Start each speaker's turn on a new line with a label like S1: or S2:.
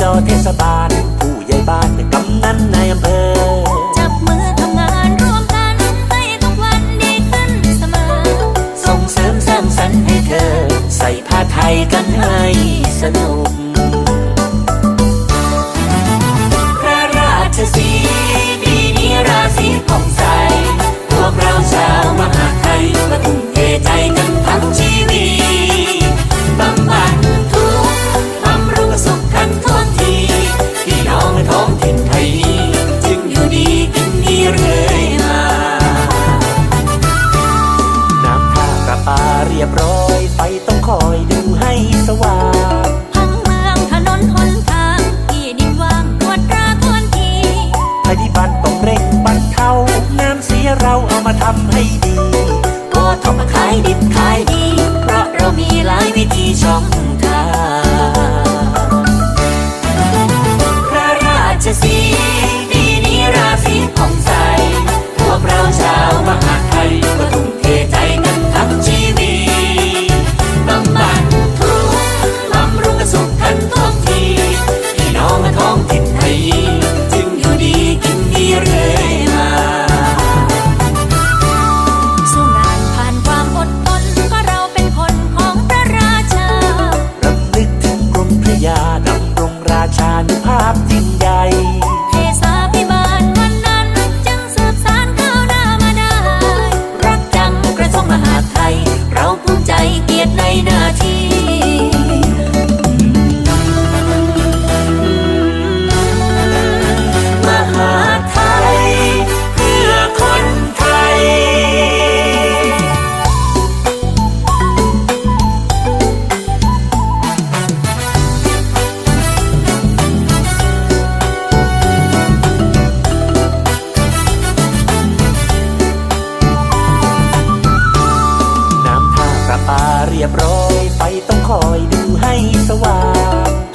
S1: จเทศบาล ผู้ใหญ่บ้านกำนันในอำเภอ
S2: ดิบขาย รียบร้อย ไฟต้อ
S1: งคอยดูให้สว่าง